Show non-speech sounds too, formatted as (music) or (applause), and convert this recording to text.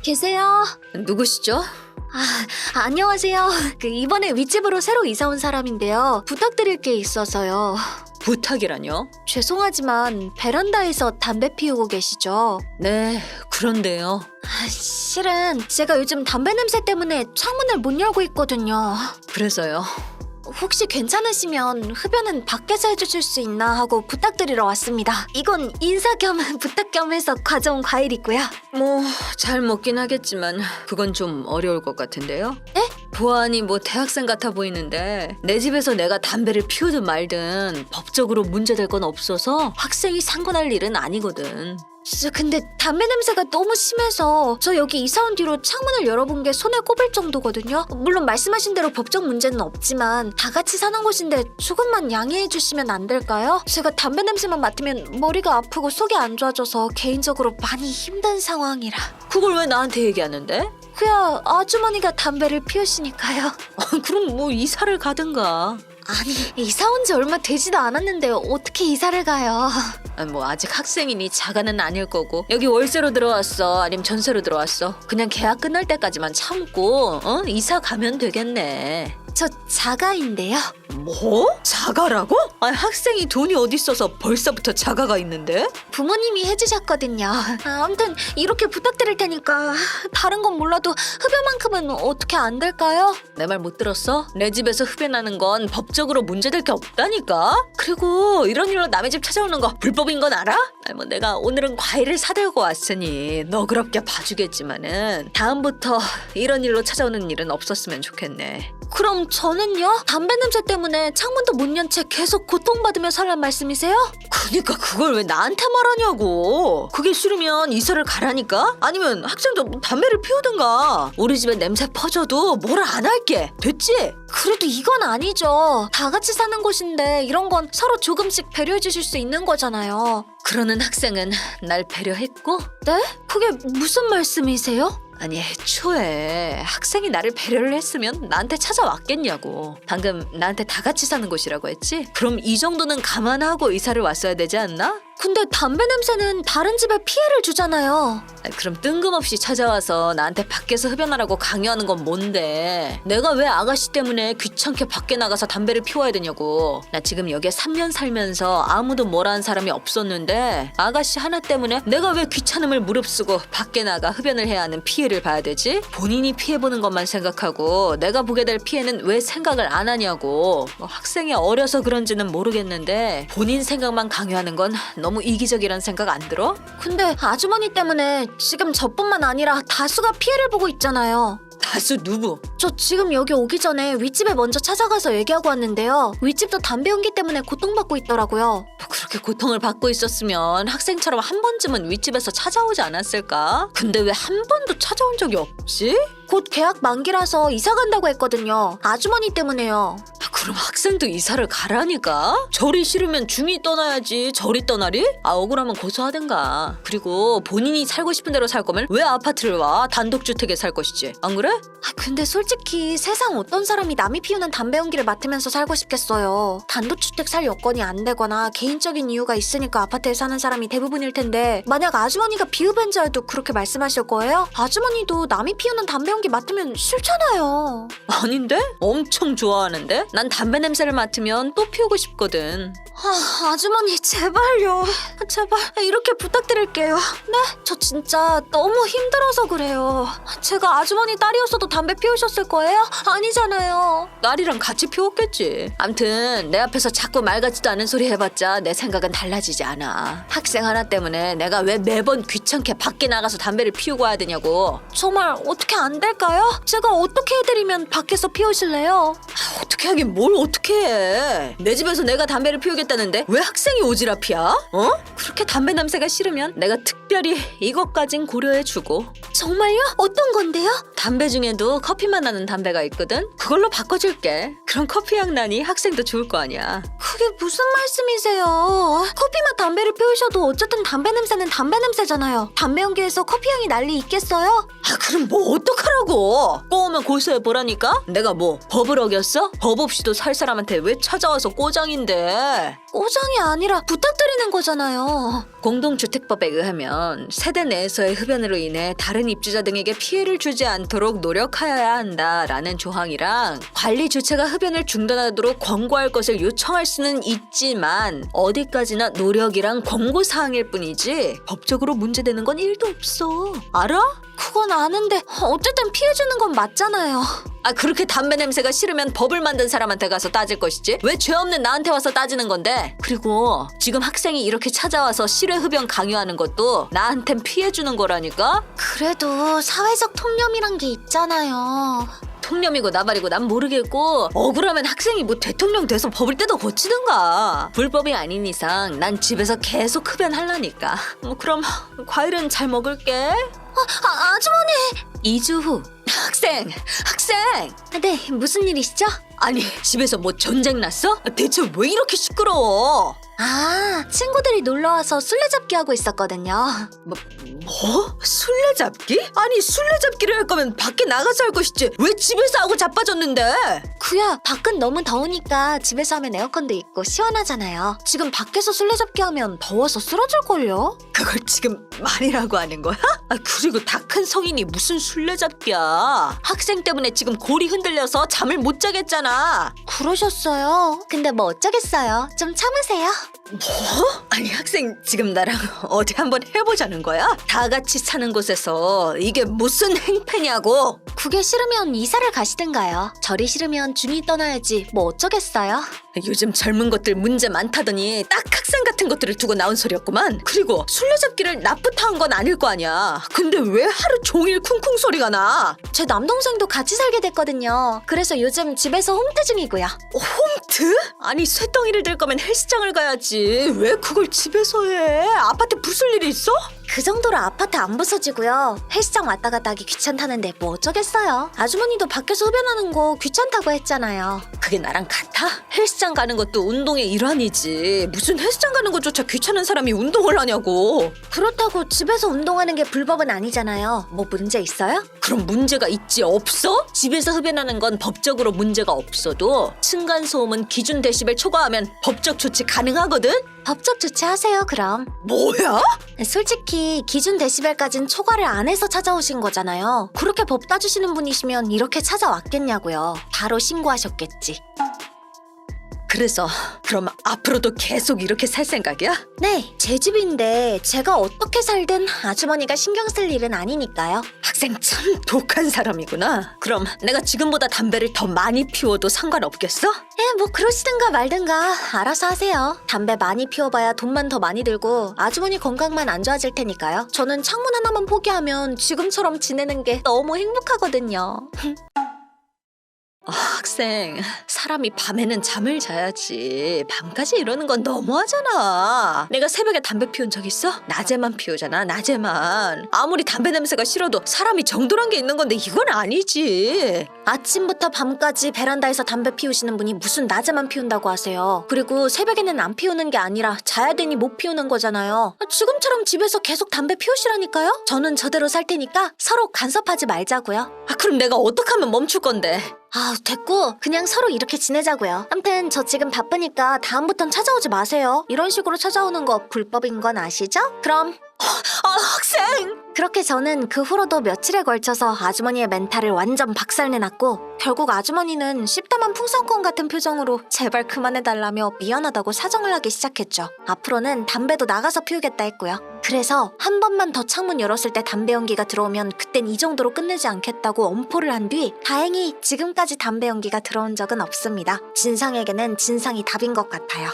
계세요? 누구시죠? 아, 안녕하세요. 그 이번에 윗집으로 새로 이사 온 사람인데요. 부탁드릴 게 있어서요. 부탁이라뇨? 죄송하지만 베란다에서 담배 피우고 계시죠? 네, 그런데요. 아, 실은 제가 요즘 담배 냄새 때문에 창문을 못 열고 있거든요. 그래서요. 혹시 괜찮으시면 흡연은 밖에서 해주실 수 있나 하고 부탁드리러 왔습니다. 이건 인사 겸 (laughs) 부탁 겸 해서 가져온 과일이고요. 뭐, 잘 먹긴 하겠지만 그건 좀 어려울 것 같은데요. 에? 보아하니 뭐 대학생 같아 보이는데 내 집에서 내가 담배를 피우든 말든 법적으로 문제될 건 없어서 학생이 상관할 일은 아니거든. 진짜 근데 담배 냄새가 너무 심해서 저 여기 이사 온 뒤로 창문을 열어본 게 손에 꼽을 정도거든요. 물론 말씀하신 대로 법적 문제는 없지만 다 같이 사는 곳인데 조금만 양해해 주시면 안 될까요? 제가 담배 냄새만 맡으면 머리가 아프고 속이 안 좋아져서 개인적으로 많이 힘든 상황이라. 그걸 왜 나한테 얘기하는데? 그야 아주머니가 담배를 피우시니까요. 그럼 뭐 이사를 가든가. 아니 이사 온 지 얼마 되지도 않았는데 어떻게 이사를 가요? 아, 뭐 아직 학생이니 자가는 아닐 거고 여기 월세로 들어왔어 아니면 전세로 들어왔어 그냥 계약 끝날 때까지만 참고 어 이사 가면 되겠네 저 자가인데요. 뭐 자가라고? 아니 학생이 돈이 어디 있어서 벌써부터 자가가 있는데 부모님이 해주셨거든요. 아, 아무튼 이렇게 부탁드릴 테니까 다른 건 몰라도 흡연만큼은 어떻게 안 될까요? 내 말 못 들었어? 내 집에서 흡연하는 건 법적으로 문제될 게 없다니까 그리고 이런 일로 남의 집 찾아오는 거 불법인 건 알아? 뭐 내가 오늘은 과일을 사들고 왔으니 너그럽게 봐주겠지만은 다음부터 이런 일로 찾아오는 일은 없었으면 좋겠네 그럼 저는요? 담배 냄새 때문에 창문도 못 연 채 계속 고통받으며 살란 말씀이세요? 그니까 그걸 왜 나한테 말하냐고. 그게 싫으면 이사를 가라니까? 아니면 학생도 뭐 담배를 피우든가. 우리 집에 냄새 퍼져도 뭐라 안 할게. 됐지? 그래도 이건 아니죠. 다 같이 사는 곳인데 이런 건 서로 조금씩 배려해 주실 수 있는 거잖아요. 그러는 학생은 날 배려했고 네? 그게 무슨 말씀이세요? 아니 애초에 학생이 나를 배려를 했으면 나한테 찾아왔겠냐고. 방금 나한테 다 같이 사는 곳이라고 했지? 그럼 이 정도는 감안하고 이사를 왔어야 되지 않나? 근데 담배 냄새는 다른 집에 피해를 주잖아요. 아니, 그럼 뜬금없이 찾아와서 나한테 밖에서 흡연하라고 강요하는 건 뭔데? 내가 왜 아가씨 때문에 귀찮게 밖에 나가서 담배를 피워야 되냐고. 나 지금 여기에 3년 살면서 아무도 뭐라 한 사람이 없었는데 아가씨 하나 때문에 내가 왜 귀찮음을 무릅쓰고 밖에 나가 흡연을 해야 하는 피해를 봐야 되지? 본인이 피해보는 것만 생각하고 내가 보게 될 피해는 왜 생각을 안 하냐고. 뭐 학생이 어려서 그런지는 모르겠는데 본인 생각만 강요하는 건 너무 이기적이란 생각 안 들어? 근데 아주머니 때문에 지금 저뿐만 아니라 다수가 피해를 보고 있잖아요. 다수 누구? 저 지금 여기 오기 전에 윗집에 먼저 찾아가서 얘기하고 왔는데요. 윗집도 담배 연기 때문에 고통받고 있더라고요. 뭐 그렇게 고통을 받고 있었으면 학생처럼 한 번쯤은 윗집에서 찾아오지 않았을까? 근데 왜 한 번도 찾아온 적이 없지? 곧 계약 만기라서 이사 간다고 했거든요. 아주머니 때문에요. 아, 그럼 학생도 이사를 가라니까? 절이 싫으면 중이 떠나야지 절이 떠나리? 아 억울하면 고소하든가 그리고 본인이 살고 싶은 대로 살 거면 왜 아파트를 와? 단독주택에 살 것이지 안 그래? 아, 근데 솔직히 세상 어떤 사람이 남이 피우는 담배 연기를 맡으면서 살고 싶겠어요. 단독주택 살 여건이 안 되거나 개인적인 이유가 있으니까 아파트에 사는 사람이 대부분일 텐데 만약 아주머니가 비흡연자여도 그렇게 말씀하실 거예요? 아주머니도 남이 피우는 담배 연기 맡으면 싫잖아요. 아닌데? 엄청 좋아하는데? 난 담배 냄새를 맡으면 또 피우고 싶거든 아, 아주머니 제발요. 제발 이렇게 부탁드릴게요. 네? 저 진짜 너무 힘들어서 그래요. 제가 아주머니 딸이었어도 담배 피우셨을 거예요? 아니잖아요. 딸이랑 같이 피웠겠지. 암튼 내 앞에서 자꾸 말 같지도 않은 소리 해봤자 내 생각은 달라지지 않아. 학생 하나 때문에 내가 왜 매번 귀찮게 밖에 나가서 담배를 피우고 와야 되냐고. 정말 어떻게 안 될까요? 제가 어떻게 해드리면 밖에서 피우실래요? 어떻게 하긴 뭘 어떻게 해. 내 집에서 내가 담배를 피우겠다는데 왜 학생이 오지랖이야? 어? 그렇게 담배 냄새가 싫으면 내가 특별히 이것까진 고려해주고. 정말요? 어떤 건데요? 담배 중에도 커피맛 나는 담배가 있거든? 그걸로 바꿔줄게. 그럼 커피 향 나니 학생도 좋을 거 아니야. 그게 무슨 말씀이세요? 커피맛 담배를 피우셔도 어쨌든 담배 냄새는 담배 냄새잖아요. 담배 연기에서 커피 향이 난리 있겠어요? 아 그럼 뭐 어떡하라고 꼬우면 고소해 보라니까 내가 뭐 법을 어겼어? 법 없이도 살 사람한테 왜 찾아와서 꼬장인데 꼬장이 아니라 부탁드리는 거잖아요. 공동주택법에 의하면 세대 내에서의 흡연으로 인해 다른 입주자 등에게 피해를 주지 않도록 노력하여야 한다라는 조항이랑 관리 주체가 흡연을 중단하도록 권고할 것을 요청할 수는 있지만 어디까지나 노력이랑 권고 사항일 뿐이지 법적으로 문제되는 건 1도 없어. 알아? 그건 아는데 어쨌든 피해 주는 건 맞잖아요. 아 그렇게 담배 냄새가 싫으면 법을 만든 사람한테 가서 따질 것이지 왜 죄 없는 나한테 와서 따지는 건데 그리고 지금 학생이 이렇게 찾아와서 실외 흡연 강요하는 것도 나한텐 피해 주는 거라니까 그래도 사회적 통념이란 게 있잖아요. 통념이고 나발이고 난 모르겠고 억울하면 학생이 뭐 대통령 돼서 법을 떼도 고치든가 불법이 아닌 이상 난 집에서 계속 흡연할라니까 뭐 그럼 과일은 잘 먹을게 아, 아주머니! 2주 후 학생 학생 아, 네, 무슨 일이시죠? 아니 집에서 뭐 전쟁 났어? 대체 왜 이렇게 시끄러워? 아, 친구들이 놀러와서 술래잡기 하고 있었거든요. 뭐? 뭐? 술래잡기? 아니 술래잡기를 할 거면 밖에 나가서 할 것이지 왜 집에서 하고 자빠졌는데? 그야, 밖은 너무 더우니까 집에서 하면 에어컨도 있고 시원하잖아요. 지금 밖에서 술래잡기 하면 더워서 쓰러질걸요? 그걸 지금 말이라고 하는 거야? 아 그리고 다 큰 성인이 무슨 술래잡기야 학생 때문에 지금 골이 흔들려서 잠을 못 자겠잖아 그러셨어요. 근데 뭐 어쩌겠어요. 좀 참으세요. 뭐? 아니 학생 지금 나랑 (laughs) 어디 한번 해보자는 거야? 다 같이 사는 곳에서 이게 무슨 행패냐고 그게 싫으면 이사를 가시든가요. 절이 싫으면 중이 떠나야지. 뭐 어쩌겠어요? 요즘 젊은 것들 문제 많다더니 딱 학생 같은 것들을 두고 나온 소리였구만. 그리고 술래잡기를 나부터 한 건 아닐 거 아니야. 근데 왜 하루 종일 쿵쿵 소리가 나? 제 남동생도 같이 살게 됐거든요. 그래서 요즘 집에서 홈트 중이고요. 홈트? 아니 쇳덩이를 들 거면 헬스장을 가야지. 왜 그걸 집에서 해? 아파트 부술 일이 있어? 그 정도로 아파트 안 부서지고요. 헬스장 왔다 갔다 하기 귀찮다는데 뭐 어쩌겠어요. 아주머니도 밖에서 흡연하는 거 귀찮다고 했잖아요. 그게 나랑 같아? 헬스장 가는 것도 운동의 일환이지. 무슨 헬스장 가는 것조차 귀찮은 사람이 운동을 하냐고. 그렇다고 집에서 운동하는 게 불법은 아니잖아요. 뭐 문제 있어요? 그럼 문제가 있지 없어? 집에서 흡연하는 건 법적으로 문제가 없어도 층간 소음은 기준 데시벨 초과하면 법적 조치 가능하거든? 법적 조치하세요, 그럼. 뭐야? 솔직히 기준 데시벨까진 초과를 안 해서 찾아오신 거잖아요. 그렇게 법 따주시는 분이시면 이렇게 찾아왔겠냐고요. 바로 신고하셨겠지. 그래서 그럼 앞으로도 계속 이렇게 살 생각이야? 네, 제 집인데 제가 어떻게 살든 아주머니가 신경 쓸 일은 아니니까요. 학생 참 독한 사람이구나. 그럼 내가 지금보다 담배를 더 많이 피워도 상관없겠어? 예, 뭐 그러시든가 말든가 알아서 하세요. 담배 많이 피워봐야 돈만 더 많이 들고 아주머니 건강만 안 좋아질 테니까요. 저는 창문 하나만 포기하면 지금처럼 지내는 게 너무 행복하거든요. 아, 학생, 사람이 밤에는 잠을 자야지. 밤까지 이러는 건 너무하잖아. 내가 새벽에 담배 피운 적 있어? 낮에만 피우잖아, 낮에만. 아무리 담배 냄새가 싫어도 사람이 정도란 게 있는 건데 이건 아니지. 아침부터 밤까지 베란다에서 담배 피우시는 분이 무슨 낮에만 피운다고 하세요. 그리고 새벽에는 안 피우는 게 아니라 자야 되니 못 피우는 거잖아요. 아, 지금처럼 집에서 계속 담배 피우시라니까요? 저는 저대로 살 테니까 서로 간섭하지 말자고요. 아, 그럼 내가 어떻게 하면 멈출 건데? 아, 됐고 그냥 서로 이렇게 지내자고요. 암튼 저 지금 바쁘니까 다음부턴 찾아오지 마세요. 이런 식으로 찾아오는 거 불법인 건 아시죠? 그럼 아, 학생! 그렇게 저는 그 후로도 며칠에 걸쳐서 아주머니의 멘탈을 완전 박살내놨고 결국 아주머니는 씹다만 풍선껌 같은 표정으로 제발 그만해달라며 미안하다고 사정을 하기 시작했죠. 앞으로는 담배도 나가서 피우겠다 했고요. 그래서 한 번만 더 창문 열었을 때 담배 연기가 들어오면 그땐 이 정도로 끝내지 않겠다고 엄포를 한 뒤 다행히 지금까지 담배 연기가 들어온 적은 없습니다. 진상에게는 진상이 답인 것 같아요.